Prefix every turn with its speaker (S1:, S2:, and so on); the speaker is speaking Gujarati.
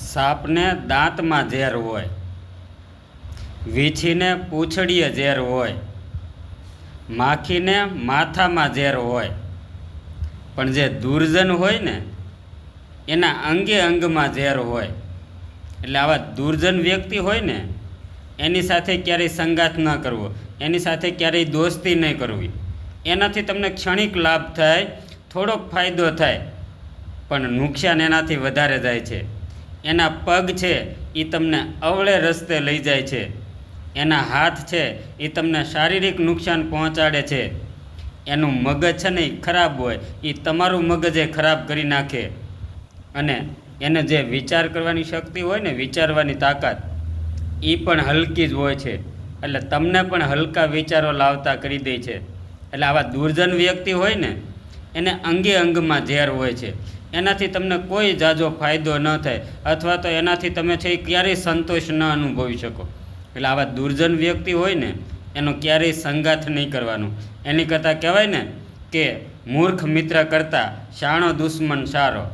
S1: સાપને દાંતમાં ઝેર હોય. વીછીને પૂંછડીએ ઝેર હોય. માખીને માથામાં ઝેર હોય. પણ જે દુર્જન હોય ને, એના અંગે અંગમાં ઝેર હોય. એટલે આવા દુર્જન વ્યક્તિ હોય ને, એની સાથે ક્યારેય સંગાત ન કરવો. એની સાથે ક્યારેય દોસ્તી નહીં કરવી. એનાથી તમને ક્ષણિક લાભ થાય, થોડોક ફાયદો થાય. પણ નુકસાન એનાથી વધારે જાય છે. એના પગ છે એ તમને અવળે રસ્તે લઈ જાય છે. એના હાથ છે એ તમને શારીરિક નુકસાન પહોંચાડે છે. એનું મગજ છે ને એ ખરાબ હોય એ તમારું મગજ એ ખરાબ કરી નાખે. અને એને જે વિચાર કરવાની શક્તિ હોય ને, વિચારવાની તાકાત એ પણ હલકી જ હોય છે. એટલે તમને પણ હલકા વિચારો લાવતા કરી દે છે. એટલે આવા દુર્જન વ્યક્તિ હોય ને, એને અંગે અંગમાં ઝેર હોય છે. એનાથી તમને કોઈ જાજો ફાયદો ન થાય અથવા તો એનાથી તમે છે એ ક્યારેય સંતોષ ન અનુભવી શકો. એટલે આવા દુર્જન વ્યક્તિ હોય ને, એનો ક્યારેય સંગાથ નહીં કરવાનો. એની કરતાં કહેવાય ને કે મૂર્ખ મિત્ર કરતાં શાણો દુશ્મન સારો.